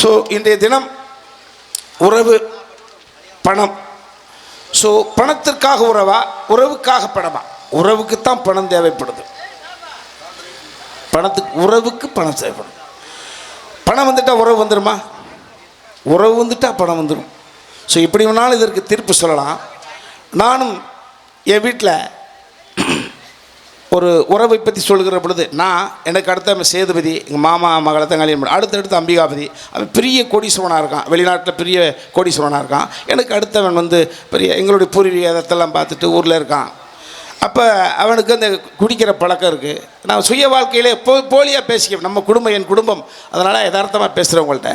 So இன்றைய தினம் உறவு பணம். ஸோ பணத்திற்காக உறவா? உறவுக்காக பணமா? உறவுக்கு தான் பணம் தேவைப்படுது. பணத்துக்கு உறவுக்கு பணம் தேவைப்படும். பணம் வந்துட்டால் உறவு வந்துடுமா உறவு வந்துட்டா பணம் வந்துடும் ஸோ எப்படி வேணாலும் இதற்கு தீர்ப்பு சொல்லலாம். நானும் என் வீட்டில் ஒரு உறவை பற்றி சொல்கிற பொழுது நான் எனக்கு அடுத்த சேதுபதி எங்கள் மாமா மகளை தான் கல்யாணம் பண்ண அடுத்தடுத்து அம்பிகாபதி அவன் பெரிய கோடீஸ்வரனாக இருக்கான். வெளிநாட்டில் பெரிய கோடீஸ்வரனாக இருக்கான். எனக்கு அடுத்தவன் வந்து பெரிய எங்களுடைய பூர்வீகத்தெல்லாம் பார்த்துட்டு ஊரில் இருக்கான். அப்போ அவனுக்கு அந்த குடிக்கிற பழக்கம் இருக்குது நான் சுய வாழ்க்கையிலே போ போலியாக பேசிக்க நம்ம குடும்பம் என் குடும்பம். அதனால் யதார்த்தமாக பேசுகிறவங்கள்ட்ட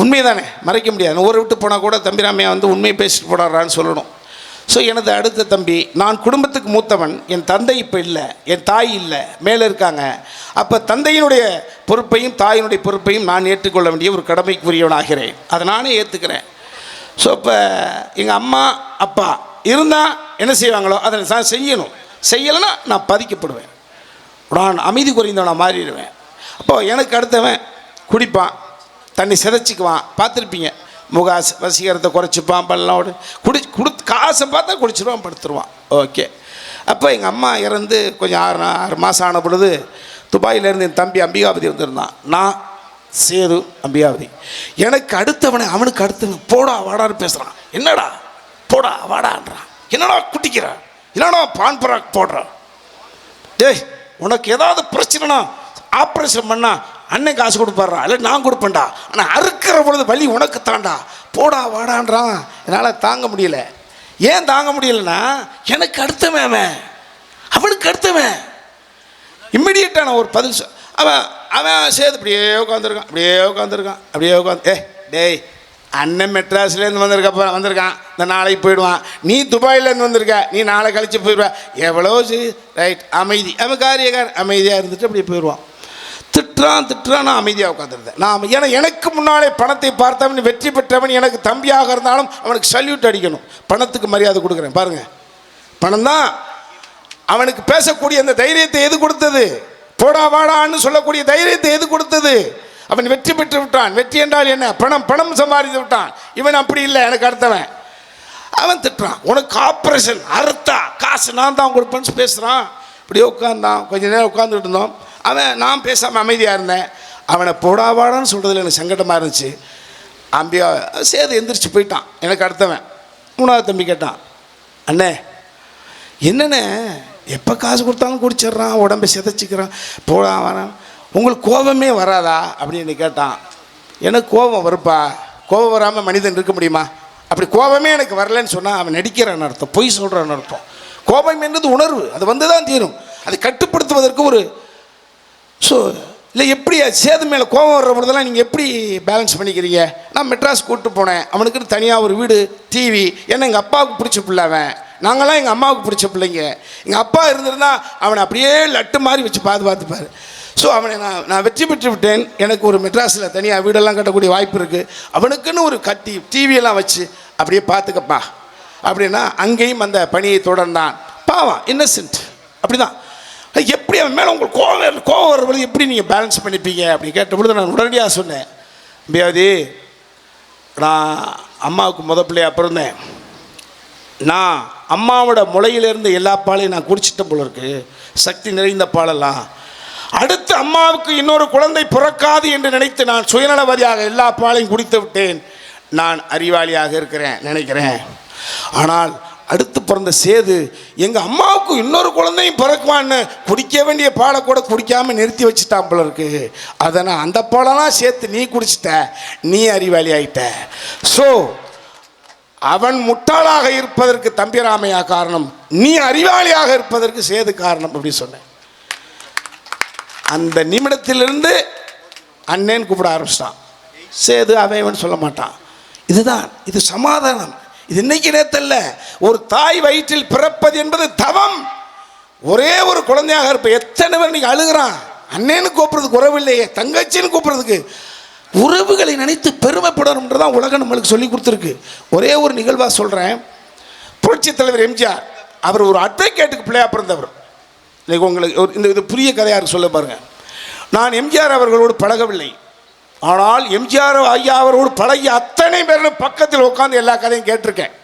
உண்மை தானே மறைக்க முடியாது. ஊரை விட்டு போனால் கூட தம்பிராமையா வந்து உண்மையை பேசிட்டு போனாரான்னு சொல்லணும். ஸோ எனது அடுத்த தம்பி நான் குடும்பத்துக்கு மூத்தவன் என் தந்தை இப்போ இல்லை என் தாய் இல்லை மேலே இருக்காங்க. அப்போ தந்தையினுடைய பொறுப்பையும் தாயினுடைய பொறுப்பையும் நான் ஏற்றுக்கொள்ள வேண்டிய ஒரு கடமைக்குரியவனாகிறேன். அதை நானே ஏற்றுக்கிறேன் ஸோ இப்போ எங்கள் அம்மா அப்பா இருந்தால் என்ன செய்வாங்களோ அதை நான் செய்யணும். செய்யலைன்னா நான் பதிக்கப்படுவேன் நான் அமைதி குறைந்தவனாக மாறிடுவேன். அப்போது எனக்கு அடுத்தவன் குடிப்பான் தண்ணி சிதைச்சிக்குவான் பார்த்துருப்பீங்க. முக வசீகரத்தை குறைச்சிப்பான் பல்லோடு குடி குடு காசை பார்த்தா குடிச்சிருவான் படுத்துருவான். ஓகே. அப்போ எங்கள் அம்மா இறந்து கொஞ்சம் ஆறு ஆறு மாதம் ஆன பொழுது துபாயிலேருந்து என் தம்பி அம்பிகாபதி வந்திருந்தான். நான் சேது அம்பிகாபதி. எனக்கு அடுத்தவனை அவனுக்கு அடுத்தவன் போடா வாடான்னு பேசுகிறான் என்னடா? போடா வாடான்றான். என்னடா குட்டிக்கிறான் என்னடா பான் போடுறான் டேய் உனக்கு ஏதாவது பிரச்சனைனா ஆப்ரேஷன் பண்ணா அண்ணன் காசு கொடுப்பாடுறா இல்லை நான் கொடுப்பேன்டா. ஆனால் அறுக்கிற பொழுது வலி உனக்கு தாண்டா போடா வாடான்றான். என்னால் தாங்க முடியல. ஏன் தாங்க முடியலன்னா எனக்கு அடுத்தவன் அவன். அவனுக்கு அடுத்தவன். இம்மிடியட்டான ஒரு பதில் சொ- அவன் அவன் சேர்த்து அப்படியே உட்காந்துருக்கான் அப்படியே உட்காந்துருக்கான் அப்படியே உட்காந்து ஏ டேய் அண்ணன் மெட்ராஸ்லேருந்து வந்திருக்கப்ப வந்திருக்கான். இந்த நாளைக்கு போயிடுவான். நீ துபாயிலேருந்து வந்திருக்க. நீ நாளை கழித்து போயிடுவ. எவ்வளோ ரைட் அமைதி. அவன் காரியக்கார் அமைதியாக இருந்துட்டு அப்படியே போயிடுவான். திட்டுறான் திட்டுறான் நான் அமைதியாக உட்காந்துருந்தேன் நான் ஏன்னா எனக்கு முன்னாலே பணத்தை பார்த்தவன் வெற்றி பெற்றவன் எனக்கு தம்பியாக இருந்தாலும் அவனுக்கு சல்யூட் அடிக்கணும். பணத்துக்கு மரியாதை கொடுக்குறேன் பாருங்கள் பணம் தான் அவனுக்கு பேசக்கூடிய அந்த தைரியத்தை எது கொடுத்தது? போடா வாடான்னு சொல்லக்கூடிய தைரியத்தை எது கொடுத்தது? அவன் வெற்றி பெற்று விட்டான். வெற்றி என்றால் என்ன? பணம் பணம் சம்பாதித்து விட்டான். இவன் அப்படி இல்லை எனக்கு அடுத்தவன். அவன் திட்டுறான். உனக்கு ஆப்ரேஷன் அறுத்தா காசு நான் தான் கொடுப்பேன்னு பேசுகிறான் இப்படியே உட்காந்தான் கொஞ்ச நேரம் உட்காந்துட்டு இருந்தோம். அவன் நான் பேசாமல் அமைதியாக இருந்தேன். அவனை போடாவாடான்னு சொல்கிறதுல எனக்கு சங்கடமாக இருந்துச்சு. அம்பியா சேது எந்திரிச்சு போயிட்டான். எனக்கு அடுத்தவன். மூணாவது தம்பி கேட்டான் அண்ணே என்னண்ணே எப்போ காசு கொடுத்தாலும் குடிச்சிடுறான் உடம்பை சிதைச்சிக்கிறான் போடா வரான். உங்களுக்கு கோபமே வராதா? அப்படின்னு கேட்டான். எனக்கு கோபம் வருப்பா. கோபம் வராமல் மனிதன் இருக்க முடியுமா? அப்படி கோபமே எனக்கு வரலன்னு சொன்னால் அவன் நடிக்கிறான்னு அர்த்தம் பொய் சொல்கிறான்னு அர்த்தம். கோபம் என்பது உணர்வு. அது வந்து தான் தீரும். அதை கட்டுப்படுத்துவதற்கு ஒரு ஸோ இல்லை எப்படி சேது மேலே கோபம் வர்ற பொழுதெல்லாம் நீங்கள் எப்படி பேலன்ஸ் பண்ணிக்கிறீங்க? நான் மெட்ராஸ் கூப்பிட்டு போனேன். அவனுக்குன்னு தனியாக ஒரு வீடு டிவி ஏன்னா எங்கள் அப்பாவுக்கு பிடிச்ச பிள்ளைவன் நாங்களாம் எங்கள் அம்மாவுக்கு பிடிச்ச பிள்ளைங்க. எங்கள் அப்பா இருந்திருந்தா அவனை அப்படியே லட்டு மாதிரி வச்சு பாதுகாத்துப்பார். ஸோ அவனை நான் நான் வெற்றி பெற்று விட்டேன். எனக்கு ஒரு மெட்ராஸில் தனியாக வீடெல்லாம் கட்டக்கூடிய வாய்ப்பு இருக்குது அவனுக்குன்னு ஒரு கட்டி டிவியெல்லாம் வச்சு அப்படியே பார்த்துக்கப்பா அப்படின்னா அங்கேயும் அந்த பணியை தொடர்ந்தான். பாவம் இன்னசென்ட் அப்படிதான். எப்படி அவன் மேலே உங்களுக்கு கோவம் கோவம் வரும்போது எப்படி நீங்கள் பேலன்ஸ் பண்ணிப்பீங்க அப்படின்னு கேட்டபொழுது நான் உடனடியாக சொன்னேன் பியாதி நான் அம்மாவுக்கு முத பிள்ளையா பிறந்தேன். நான் அம்மாவோட முளையிலேருந்து எல்லா பாலையும் நான் குடிச்சிட்ட போல இருக்கு. சக்தி நிறைந்த பாலெல்லாம். அடுத்து அம்மாவுக்கு இன்னொரு குழந்தை பிறக்காது என்று நினைத்து நான் சுயநலவாதியாக எல்லா பாலையும் குடித்து விட்டேன். நான் அறிவாளியாக இருக்கிறேன் நினைக்கிறேன். ஆனால் அடுத்து பிறந்த சேது எங்கள் அம்மாவுக்கு இன்னொரு குழந்தையும் பிறக்குவான்னு குடிக்க வேண்டிய பாலை கூட குடிக்காம நிறுத்தி வச்சுட்டான் போல இருக்கு. அதை நான் அந்த பாலெல்லாம் சேர்த்து நீ குடிச்சிட்ட நீ அறிவாளி ஆயிட்ட. ஸோ அவன் முட்டாளாக இருப்பதற்கு தம்பிராமையா காரணம் நீ அறிவாளியாக இருப்பதற்கு சேது காரணம் அப்படி சொன்னேன். அந்த நிமிடத்திலிருந்து அண்ணேன்னு கூப்பிட ஆரம்பிச்சிட்டான். சேது அவைவன் சொல்ல மாட்டான். இதுதான் இது சமாதானம். இது இன்னைக்கு நேத்தல்ல. ஒரு தாய் வயிற்றில் பிறப்பது என்பது தவம். ஒரே ஒரு குழந்தையாக இருப்ப எத்தனை பேர் நீங்க அழுகிறான்? அண்ணேன்னு கூப்பிடுறதுக்கு உறவில்லையே தங்கச்சின்னு கூப்பிடுறதுக்கு உறவுகளை நினைத்து பெருமைப்படணுன்றதான் உலகம் நம்மளுக்கு சொல்லி கொடுத்துருக்கு. ஒரே ஒரு நிகழ்வாக சொல்கிறேன் புரட்சித் தலைவர் எம்ஜிஆர் அவர் ஒரு அட்வொகேட்டுக்கு பிள்ளையாக பிறந்தவர். இன்னைக்கு உங்களுக்கு ஒரு இந்த இது புரிய கதையாக சொல்ல பாருங்கள் நான் எம்ஜிஆர் அவர்களோடு பழகவில்லை. ஆனால் எம்ஜிஆர் ஐயா அவரோடு பழகிய அத்தனை பேரும் பக்கத்தில் உட்காந்து எல்லா கதையும் கேட்டிருக்கேன்.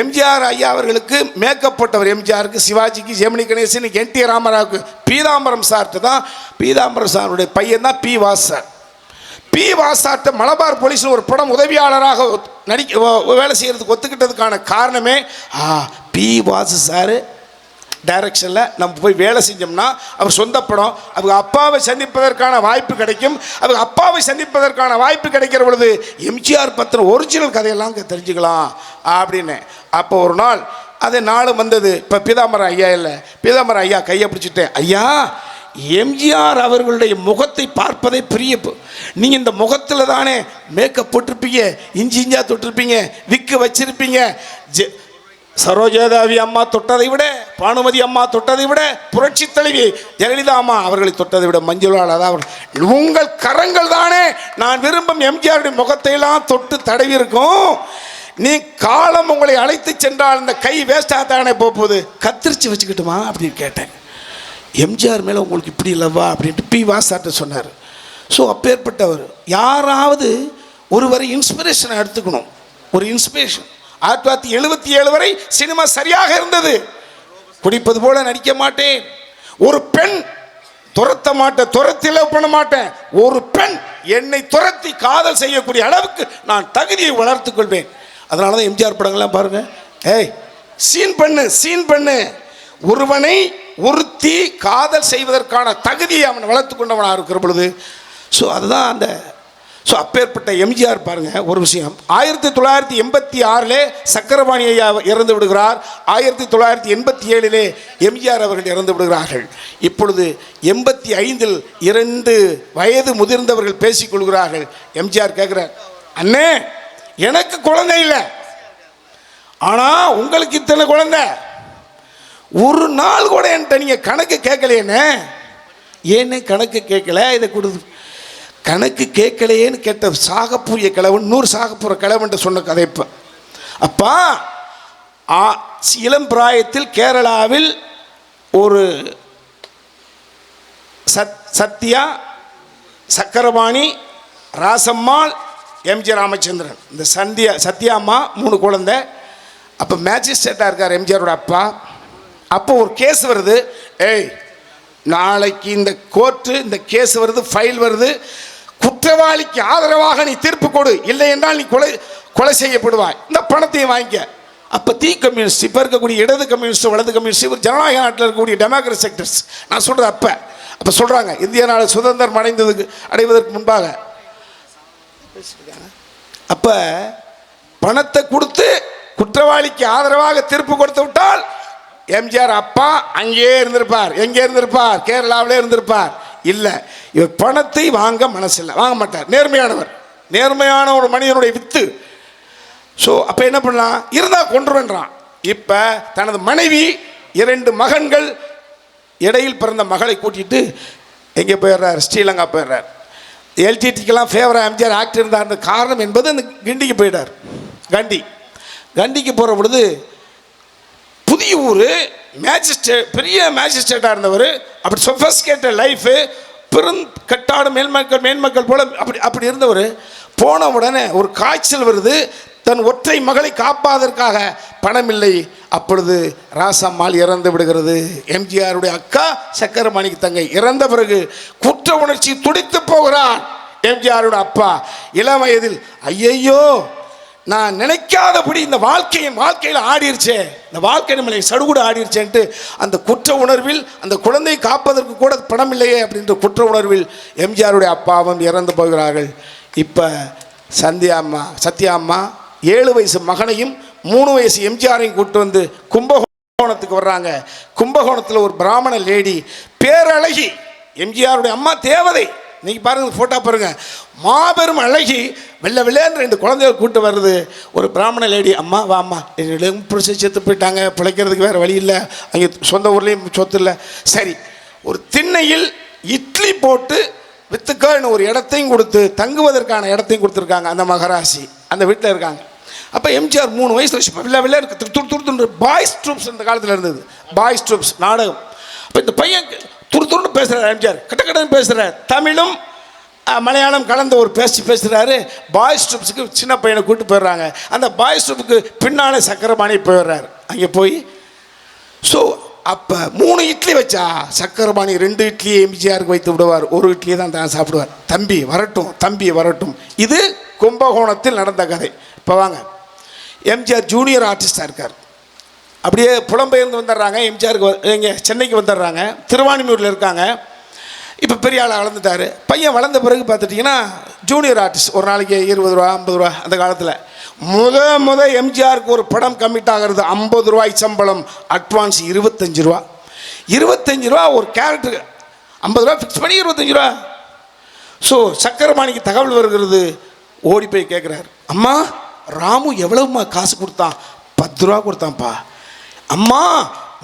எம்ஜிஆர் ஐயா அவர்களுக்கு மேக்கப் போட்டவர் எம்ஜிஆருக்கு சிவாஜிக்கு ஜெமினி கணேசனுக்கு என் டி ராமராவுக்கு பீதாம்பரம் சார்ட்டு தான் பீதாம்பரம் சாருடைய பையன் தான் பி வாஸ் சார் பி வாசாட்ட மலபார் போலீஸில் ஒரு படம் உதவியாளராக நடிக்க வேலை செய்கிறதுக்கு ஒத்துக்கிட்டதுக்கான காரணமே ஆ பி வாசு சார். டைரக்ஷனில் நம்ம போய் வேலை செஞ்சோம்னா அவர் சொந்த படம் அவங்க அப்பாவை சந்திப்பதற்கான வாய்ப்பு கிடைக்கும். அவங்க அப்பாவை சந்திப்பதற்கான வாய்ப்பு கிடைக்கிற பொழுது எம்ஜிஆர் பத்திர ஒரிஜினல் கதையெல்லாம் அங்கே தெரிஞ்சுக்கலாம் அப்படின்னு. அப்போ ஒரு நாள் அது நாளும் வந்தது. இப்போ பீதாம்பரம் ஐயா இல்லை. பீதாம்பரம் ஐயா கையை பிடிச்சிட்டேன் ஐயா எம்ஜிஆர் அவர்களுடைய முகத்தை பார்ப்பதே பெரிய நீங்கள் இந்த முகத்தில் தானே மேக்கப் போட்டிருப்பீங்க இஞ்சி இஞ்சா தொட்டிருப்பீங்க விக்கு வச்சிருப்பீங்க ஜெ- சரோஜாதேவி அம்மா தொட்டதை விட பானுமதி அம்மா தொட்டதை விட புரட்சி தலைவி ஜெயலலிதா அம்மா அவர்களை தொட்டதை விட மஞ்சுளால் அதாவது உங்கள் கரங்கள் தானே. நான் விரும்பும் எம்ஜிஆருடைய முகத்தையெல்லாம் தொட்டு தடவி இருக்கும் நீ காலம் உங்களை அழைத்து சென்றால் இந்த கை வேஸ்டாக தானே போக போகுது. கத்திரிச்சு வச்சுக்கிட்டுமா அப்படின்னு கேட்டேன். எம்ஜிஆர் மேலே உங்களுக்கு இப்படி இல்லவா அப்படின்ட்டு பி வாசாட்ட சொன்னார். ஸோ அப்பேற்பட்டவர். யாராவது ஒருவரை இன்ஸ்பிரேஷனை எடுத்துக்கணும். ஒரு இன்ஸ்பிரேஷன் ஆயிரத்தி தொள்ளாயிரத்தி எழுபத்தி ஏழு வரை சினிமா சரியாக இருந்தது. குடிப்பது போல நடிக்க மாட்டேன். ஒரு பெண் துரத்த மாட்டேன் துரத்தி லவ் பண்ண மாட்டேன். ஒரு பெண் என்னை துரத்தி காதல் செய்யக்கூடிய அளவுக்கு நான் தகுதியை வளர்த்து கொள்வேன். அதனால தான் எம்ஜிஆர் படங்கள்லாம் பாருங்க. ஏய் சீன் பண்ணு சீன் பண்ணு. ஒருவனை ஒருத்தி காதல் செய்வதற்கான தகுதியை அவன் வளர்த்து கொண்டவனாக இருக்கிற பொழுது ஸோ அதுதான் அந்த ஸோ அப்பேற்பட்ட எம்ஜிஆர் பாருங்கள் ஒரு விஷயம். ஆயிரத்தி தொள்ளாயிரத்தி எண்பத்தி ஆறிலே சக்கரபாணி ஐயா இறந்து விடுகிறார். ஆயிரத்தி தொள்ளாயிரத்தி எண்பத்தி ஏழிலே எம்ஜிஆர் அவர்கள் இறந்து விடுகிறார்கள். இப்பொழுது எண்பத்தி ஐந்தில் இரண்டு வயது முதிர்ந்தவர்கள் பேசிக் கொள்கிறார்கள். எம்ஜிஆர் கேட்குறார் அண்ணே எனக்கு குழந்தை இல்லை. ஆனால் உங்களுக்கு இத்தனை குழந்தை. ஒரு நாள் கூட என்கிட்ட நீங்கள் கணக்கு கேட்கலையேண்ணே. ஏன்னு கணக்கு கேட்கல. இதை கொடுத்து கணக்கு கேட்கலையேன்னு கேட்ட சாகப்பூரிய கிழவன் நூறு சாகப்புற கிழவன்ட்டு சொன்ன கதை இப்போ. அப்பா ஆ, இளம் பிராயத்தில் கேரளாவில் ஒரு சத் சத்யா சக்கரபாணி ராசம்மாள் எம்ஜி ராமச்சந்திரன். இந்த சந்தியா சத்யா அம்மா மூணு குழந்தை. அப்போ மேஜிஸ்ட்ரேட்டாக இருக்கார் எம்ஜிஆரோட அப்பா. அப்போ ஒரு கேஸ் வருது. ஏய் நாளைக்கு இந்த கோர்ட்டு இந்த கேஸ் வருது ஃபைல் வருது. குற்றவாளிக்கு ஆதரவாக நீ தீர்ப்பு கொடு. இல்லை என்றால் நீ கொலை கொலை செய்யப்படுவாய். இந்த பணத்தையும் வாங்கிக்க. அப்போ தீ கம்யூனிஸ்ட் இப்போ இருக்கக்கூடிய இடது கம்யூனிஸ்ட் வலது கம்யூனிஸ்ட் இவர் ஜனநாயக நாட்டில் இருக்கக்கூடிய டெமோக்ரட் செக்டர்ஸ் நான் சொல்கிறேன் அப்போ. அப்போ சொல்கிறாங்க இந்திய நாடு சுதந்திரம் அடைந்ததுக்கு அடைவதற்கு முன்பாக. அப்போ பணத்தை கொடுத்து குற்றவாளிக்கு ஆதரவாக தீர்ப்பு கொடுத்து விட்டால் எம்ஜிஆர் அப்பா அங்கேயே இருந்திருப்பார். எங்கே இருந்திருப்பார்? கேரளாவிலே இருந்திருப்பார். இல்லை. இவர் பணத்தை வாங்க மனசில்லை. வாங்க மாட்டார். நேர்மையானவர். நேர்மையான ஒரு மனிதனுடைய வித்து. ஸோ அப்போ என்ன பண்ணலாம்? இருந்தால் கொன்றுவன்றான். இப்போ தனது மனைவி இரண்டு மகன்கள் இடையில் பிறந்த மகளை கூட்டிட்டு எங்கே போயிடுறார்? ஸ்ரீலங்கா போயிடுறார். எல்டிடிக்கெல்லாம் ஃபேவராக எம்ஜிஆர் ஆக்டர் இருந்தார் காரணம் என்பது அந்த கிண்டிக்கு போயிட்டார் கண்டி. கண்டிக்கு போகிற பொழுது புதிய ஊர் மேஜிஸ்ட்ரேட் பெரிய மேஜிஸ்ட்ரேட்டாக இருந்தவர் அப்படி சொஃபஸ்கேட்டட் லைஃபு பெரும் கட்டாடு மேல்மக்கள் மேன்மக்கள் போல அப்படி அப்படி இருந்தவர். போன உடனே ஒரு காய்ச்சல் வருது தன் ஒற்றை மகளை காப்பாதற்காக பணம் இல்லை அப்பொழுது ராசம்மாள் இறந்து விடுகிறது. எம்ஜிஆருடைய அக்கா சக்கரமணிக்கு தங்கை இறந்த பிறகு குற்ற உணர்ச்சி துடித்து போகிறான் எம்ஜிஆருடைய அப்பா. இளம் வயதில் ஐயையோ நான் நினைக்காதபடி இந்த வாழ்க்கையின் வாழ்க்கையில் ஆடிருச்சே. இந்த வாழ்க்கை நம்மளை சடுகுடு ஆடிருச்சேன்ட்டு அந்த குற்ற உணர்வில் அந்த குழந்தை காப்பதற்கு கூட பணம் இல்லையே அப்படின்ற குற்ற உணர்வில் எம்ஜிஆருடைய அப்பாவும் இறந்து போகிறார்கள். இப்போ சந்தியா அம்மா சத்யா அம்மா ஏழு வயசு மகனையும் மூணு வயசு எம்ஜிஆரையும் கூட்டு வந்து கும்பகோணத்துக்கு வர்றாங்க. கும்பகோணத்தில் ஒரு பிராமண லேடி பேரழகி எம்ஜிஆருடைய அம்மா தேவதை. இன்னைக்கு பாருங்க ஃபோட்டோ பாருங்க. மாபெரும் அழகி வெள்ளை வெள்ளைன்னு ரெண்டு குழந்தைகள் கூட்டு வருது. ஒரு பிராமண லேடி அம்மா வா அம்மா. என்னுடைய பிடிச்சி செத்து போயிட்டாங்க. பிழைக்கிறதுக்கு வேறு வழி இல்லை. அங்கே சொந்த ஊர்லேயும் சொத்து இல்லை. சரி ஒரு திண்ணையில் இட்லி போட்டு வித்துக்கான்னு ஒரு இடத்தையும் கொடுத்து தங்குவதற்கான இடத்தையும் கொடுத்துருக்காங்க அந்த மகராசி. அந்த வீட்டில் இருக்காங்க. அப்போ எம்ஜிஆர் மூணு வயசு வெள்ளை வெள்ளை இருக்கு. துரு துரு துரு பாய்ஸ் ட்ரூப்ஸ் அந்த காலத்தில் இருந்தது. பாய்ஸ் ட்ரூப்ஸ் நாடகம். அப்போ இந்த பையன் பேசுகிறார் எம்ஜிஆர். கட்ட கடன்னு பேசுகிறார் தமிழும் மலையாளம் கலந்த ஒரு பேச்சு பேசுகிறாரு பாய்ஸ் ட்ரிப்ஸுக்கு சின்ன பையனை கூட்டு போயிடுறாங்க. அந்த பாய்ஸ் ட்ரிப்புக்கு பின்னாலே சக்கரபாணி போயிடுறாரு. அங்கே போய் ஸோ அப்போ மூணு இட்லி வச்சா? சக்கரபாணி ரெண்டு இட்லி எம்ஜிஆருக்கு வைத்து விடுவார். ஒரு இட்லியை தான் தான் சாப்பிடுவார். தம்பி வரட்டும். தம்பி வரட்டும். இது கும்பகோணத்தில் நடந்த கதை. இப்போ வாங்க. எம்ஜிஆர் ஜூனியர் ஆர்டிஸ்டாக இருக்கார். அப்படியே புலம்பெயர்ந்து வந்துடுறாங்க எம்ஜிஆருக்கு இங்கே சென்னைக்கு வந்துடுறாங்க திருவானிமூரில் இருக்காங்க. இப்போ பெரிய ஆள் வளர்ந்துட்டார். பையன் வளர்ந்த பிறகு பார்த்துட்டிங்கன்னா ஜூனியர் ஆர்டிஸ்ட் ஒரு நாளைக்கு இருபது ரூபா ஐம்பது ரூபா அந்த காலத்தில். முத முத எம்ஜிஆருக்கு ஒரு படம் கம்மிட் ஆகிறது ஐம்பது ரூபாய் சம்பளம் அட்வான்ஸ் இருபத்தஞ்சு ரூபா. இருபத்தஞ்சு ரூபா ஒரு கேரக்டருக்கு ஐம்பது ரூபா ஃபிக்ஸ் பண்ணி இருபத்தஞ்சு ரூபா. ஸோ சக்கரமாணிக்கு தகவல் வருகிறது ஓடி போய் கேட்குறாரு அம்மா ராமு எவ்வளவுமா காசு கொடுத்தான்? பத்து ரூபா கொடுத்தான்ப்பா. அம்மா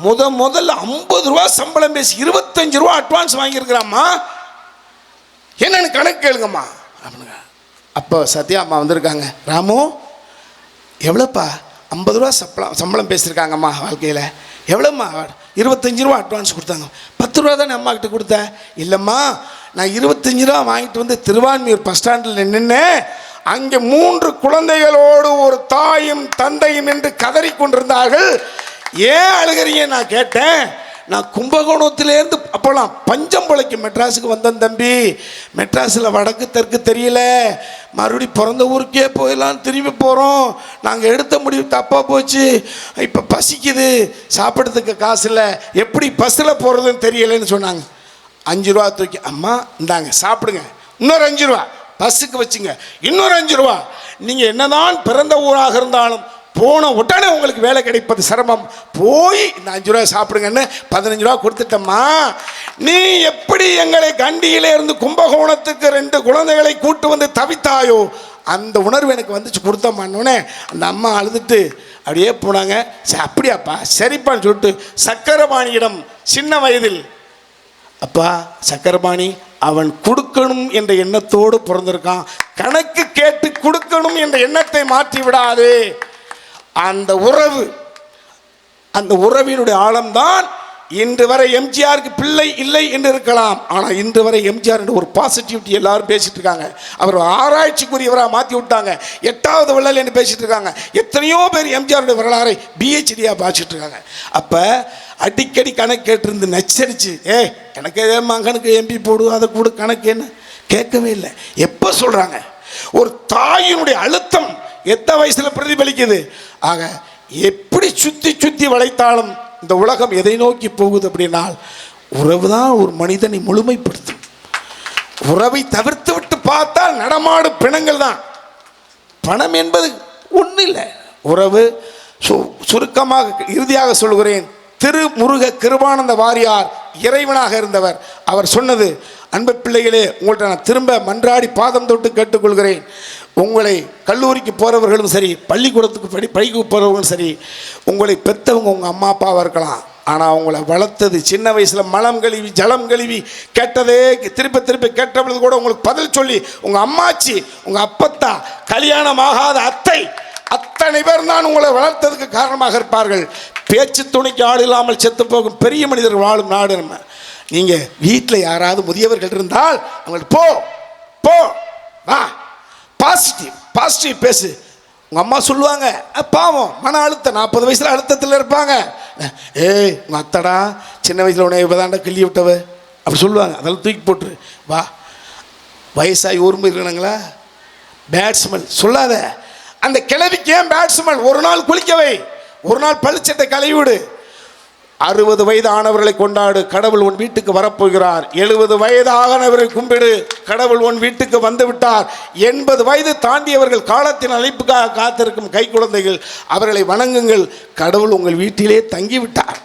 முத முதல்ல ஐம்பது ரூபா சம்பளம் பேசி இருபத்தஞ்சு ரூபா அட்வான்ஸ் வாங்கியிருக்கிறாம்மா. என்னன்னு கணக்கு கேளுங்கம்மா. அப்படிங்க அப்போ சத்யா அம்மா வந்திருக்காங்க. ராமு எவ்வளோப்பா? ஐம்பது ரூபா சம்பளம் சம்பளம் பேசியிருக்காங்கம்மா வாழ்க்கையில். எவ்வளோம்மா? இருபத்தஞ்சி ரூபா அட்வான்ஸ் கொடுத்தாங்க. பத்து ரூபா தானே அம்மா கிட்ட கொடுத்தேன். இல்லைம்மா நான் இருபத்தஞ்சி ரூபா வாங்கிட்டு வந்து திருவான்மியூர் பஸ் ஸ்டாண்டில் நின்று அங்கே மூன்று குழந்தைகளோடு ஒரு தாயும் தந்தையும் என்று கதறி கொண்டிருந்தார்கள். ஏன் அழுகிறீங்க? நான் கேட்டேன். நான் கும்பகோணத்திலேருந்து அப்போலாம் பஞ்சம்பளைக்கு மெட்ராஸுக்கு வந்தேன் தம்பி. மெட்ராஸில் வடக்கு தெற்கு தெரியல. மறுபடி பிறந்த ஊருக்கே போயிடலாம் திரும்பி போகிறோம் நாங்கள் எடுத்த முடிவு தப்பாக போச்சு. இப்போ பசிக்குது. சாப்பிட்றதுக்கு காசு இல்லை. எப்படி பஸ்ஸில் போகிறதுன்னு தெரியலைன்னு சொன்னாங்க. அஞ்சு ரூபா தூக்கி அம்மா இந்தாங்க சாப்பிடுங்க. இன்னொரு அஞ்சு ரூபா. பஸ்ஸுக்கு வச்சுங்க. இன்னொரு அஞ்சு ரூபா. நீங்கள் என்னதான் பிறந்த ஊராக இருந்தாலும் போன உடனே உங்களுக்கு வேலை கிடைப்பது சிரமம். போய் இந்த அஞ்சு ரூபா சாப்பிடுங்கன்னு பதினஞ்சு ரூபா கொடுத்துட்டம்மா. நீ எப்படி எங்களை கண்டியிலே இருந்து கும்பகோணத்துக்கு ரெண்டு குழந்தைகளை கூட்டு வந்து தவித்தாயோ அந்த உணர்வு எனக்கு வந்துச்சு கொடுத்தம்மான்னொடனே அந்த அம்மா அழுதுட்டு அப்படியே போனாங்க. சரி அப்படியாப்பா. சரிப்பான்னு சொல்லிட்டு சக்கரபாணியிடம் சின்ன வயதில் அப்பா சக்கரபாணி அவன் கொடுக்கணும் என்ற எண்ணத்தோடு பிறந்திருக்கான். கணக்கு கேட்டு கொடுக்கணும் என்ற எண்ணத்தை மாற்றி விடாதே. அந்த உறவு அந்த உறவினுடைய ஆழம்தான் இன்று வரை எம்ஜிஆருக்கு பிள்ளை இல்லை என்று இருக்கலாம். ஆனால் இன்று வரை எம்ஜிஆர் ஒரு பாசிட்டிவிட்டி எல்லாரும் பேசிட்டு இருக்காங்க. அவர் ஆராய்ச்சிக்குரியவராக மாற்றி விட்டாங்க. எட்டாவது வள்ளல் என்று பேசிட்டு இருக்காங்க. எத்தனையோ பேர் எம்ஜிஆருடைய வரலாறை பிஹெச்டியாக பாய்ச்சிட்டு இருக்காங்க. அப்போ அடிக்கடி கணக்கு கேட்டிருந்து நச்சரிச்சு ஏ எனக்கு ஏதோ மகனுக்கு எம்பி போடு அதை கூட கணக்கு என்ன? கேட்கவே இல்லை. எப்போ சொல்கிறாங்க ஒரு தாயினுடைய அழுத்தம் எத்த வயசில் பிரதிபலிக்குது? ஆக எப்படி சுற்றி சுற்றி வளைத்தாலும் இந்த உலகம் எதை நோக்கி போகுது அப்படின்னால் உறவு தான் ஒரு மனிதனை முழுமைப்படுத்தும். உறவை தவிர்த்து விட்டு பார்த்தால் நடமாடு பிணங்கள் தான். பணம் என்பது ஒன்றும் இல்லை உறவு சு சுருக்கமாக இறுதியாக சொல்கிறேன். திருமுருக கிருபானந்த வாரியார் இறைவனாக இருந்தவர். அவர் சொன்னது அன்பு பிள்ளைகளே உங்கள்கிட்ட நான் திரும்ப மன்றாடி பாதம் தொட்டு கேட்டுக்கொள்கிறேன். உங்களை கல்லூரிக்கு போகிறவர்களும் சரி பள்ளிக்கூடத்துக்கு படி படிக்க போகிறவங்களும் சரி உங்களை பெற்றவங்க உங்கள் அம்மா அப்பாவாக இருக்கலாம். ஆனால் அவங்கள வளர்த்தது சின்ன வயசில் மலம் கழுவி ஜலம் கழுவி கேட்டதே திருப்பி திருப்பி கேட்டபொழுது கூட உங்களுக்கு பதில் சொல்லி உங்கள் அம்மாச்சி உங்கள் அப்பத்தா கல்யாணம் ஆகாத அத்தை அத்தனை பேர் தான் உங்களை வளர்த்ததுக்கு காரணமாக இருப்பார்கள். பேச்சு துணைக்கு ஆள் இல்லாமல் செத்து போகும் பெரிய மனிதர் வாழும் நாடு நம்ம. நீங்கள் வீட்டில் யாராவது முதியவர்கள் இருந்தால் அவங்கள்ட்ட போ போ வா. பாசிட்டிவ் பாசிட்டிவ் பேசு. உங்கள் அம்மா சொல்லுவாங்க பாவம் மன அழுத்தம் நாற்பது வயசில் அழுத்தத்தில் இருப்பாங்க. ஏய் உங்கள் அத்தடா சின்ன வயசில் உன்னை இப்போதாண்டா கிள்ளி விட்டவ. அப்படி சொல்லுவாங்க. அதெல்லாம் தூக்கி போட்டுரு. வா. வயசாகி உரும்பு இருக்கணுங்களா பேட் ஸ்மெல் சொல்லாத. அந்த கிழவிக்கு ஏன் பேட்ஸ்மேன் ஒரு நாள் குளிக்கவை. ஒரு நாள் பளிச்சட்டை கழுவிடு அறுபது வயது ஆனவர்களை கொண்டாடு. கடவுள் உன் வீட்டுக்கு வரப்போகிறார். எழுபது வயது ஆனவரை கும்பிடு. கடவுள் உன் வீட்டுக்கு வந்து விட்டார் எண்பது வயது தாண்டியவர்கள் காலத்தின் அழைப்புக்காக காத்திருக்கும் கை குழந்தைகள் அவர்களை வணங்குங்கள். கடவுள் உங்கள் வீட்டிலே தங்கிவிட்டார்.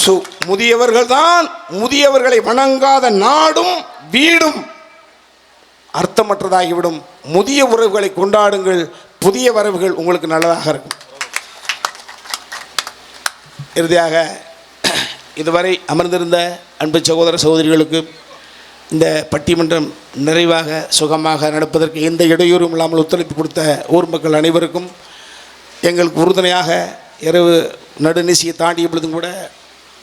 சு முதியவர்கள் தான் முதியவர்களை வணங்காத நாடும் வீடும். அர்த்தமற்றதாகிவிடும். முதிய உறவுகளை கொண்டாடுங்கள். புதிய வரவுகள் உங்களுக்கு நல்லதாக இருக்கும். இறுதியாக இதுவரை அமர்ந்திருந்த அன்பு சகோதர சகோதரிகளுக்கு இந்த பட்டிமன்றம் நிறைவாக சுகமாக நடப்பதற்கு எந்த இடையூறும் இல்லாமல் ஒத்துழைப்பு கொடுத்த ஊர் மக்கள் அனைவருக்கும் எங்களுக்கு உறுதுணையாக இரவு நடுநிசியை தாண்டிய பொழுதும் கூட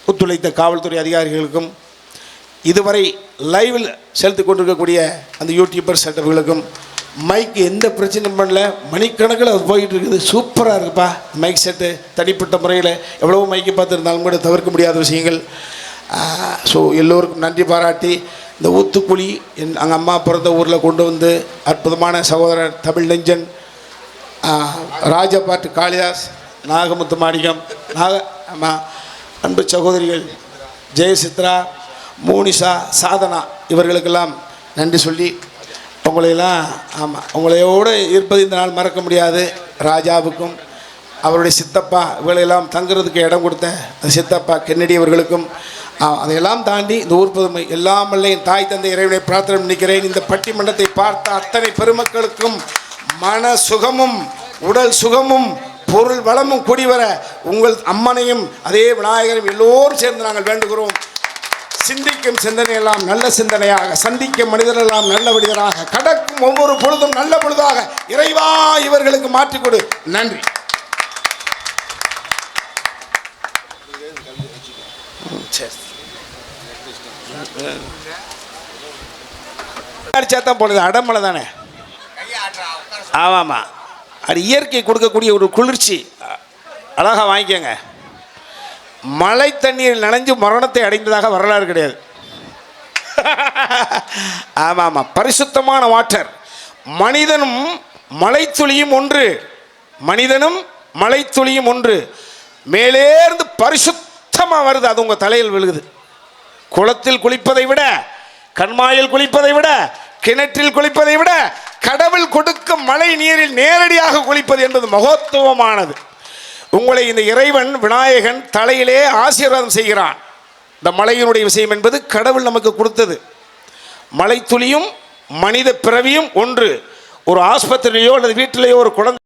ஒத்துழைத்த காவல்துறை அதிகாரிகளுக்கும் இதுவரை லைவில் செலுத்தி கொண்டிருக்கக்கூடிய அந்த யூடியூபர் செட்டப்புகளுக்கும் மைக்கு எந்த பிரச்சனையும் பண்ணல. மணிக்கணக்கில் அது போயிட்டு இருக்குது. சூப்பராக இருக்குப்பா. மைக் செட்டு தனிப்பட்ட முறையில் எவ்வளவோ மைக்கு பார்த்துருந்தாலும் கூட தவிர்க்க முடியாத விஷயங்கள். ஸோ எல்லோருக்கும் நன்றி பாராட்டி இந்த ஊத்துக்குழி என் அங்கே அம்மா பிறந்த ஊரில் கொண்டு வந்து அற்புதமான சகோதரர் தமிழ் நெஞ்சன் ராஜபாட்டு காளிதாஸ் நாகமுத்து மாணிக்கம் நாக ஆமாம் அன்பு சகோதரிகள் ஜெயசித்ரா மோனிஷா சாதனா இவர்களுக்கெல்லாம் நன்றி சொல்லி உங்களையெல்லாம் ஆமாம் உங்களையோடு இருப்பது இந்த நாள் மறக்க முடியாது. ராஜாவுக்கும் அவருடைய சித்தப்பா இவர்களெல்லாம் தங்குறதுக்கு இடம் கொடுத்த அந்த சித்தப்பா கென்னடி அவர்களுக்கும் ஆ, அதையெல்லாம் தாண்டி இந்த ஊர் புதுமை எல்லாம் என் தாய் தந்தை இறைவனை பிரார்த்தனை பண்ணிக்கிறேன் இந்த பட்டிமன்றத்தை பார்த்த அத்தனை பெருமக்களுக்கும் மன சுகமும் உடல் சுகமும் பொருள் வளமும் கூடிவர உங்கள் அம்மனையும் அதே விநாயகரும் எல்லோரும் சேர்ந்து நாங்கள் வேண்டுகிறோம். சிந்திக்கும் சிந்தனை எல்லாம் நல்ல சிந்தனையாக சந்திக்கும் மனிதரெல்லாம் நல்ல மனிதராக கடக்கும் ஒவ்வொரு பொழுதும் நல்ல பொழுதாக இறைவா இவர்களுக்கு மாற்றிக் கொடு. நன்றி. தான் போனது அடமலை தானே? ஆமாம்மா அது இயற்கை கொடுக்கக்கூடிய ஒரு குளிர்ச்சி. அழகாக வாங்கிக்கோங்க. மழை தண்ணீரில் நனைஞ்சு மரணத்தை அடைந்ததாக வரலாறு கிடையாது. ஆமாம் ஆமாம் பரிசுத்தமான வாட்டர். மனிதனும் மலைத்துளியும் ஒன்று. மனிதனும் மலைத்துளியும் ஒன்று. மேலேருந்து பரிசுத்தமாக வருது அது உங்கள் தலையில் விழுகுது. குளத்தில் குளிப்பதை விட கண்மாயில் குளிப்பதை விட கிணற்றில் குளிப்பதை விட கடவுள் கொடுக்கும் மழை நீரில் நேரடியாக குளிப்பது என்பது மகோத்துவமானது உங்களை இந்த இறைவன் விநாயகன் தலையிலே ஆசீர்வாதம் செய்கிறான். இந்த மலையினுடைய விஷயம் என்பது கடவுள் நமக்கு கொடுத்தது. மலைத்துளியும் மனித பிறவியும் ஒன்று. ஒரு ஆஸ்பத்திரியிலையோ அல்லது வீட்டிலேயோ ஒரு குழந்தை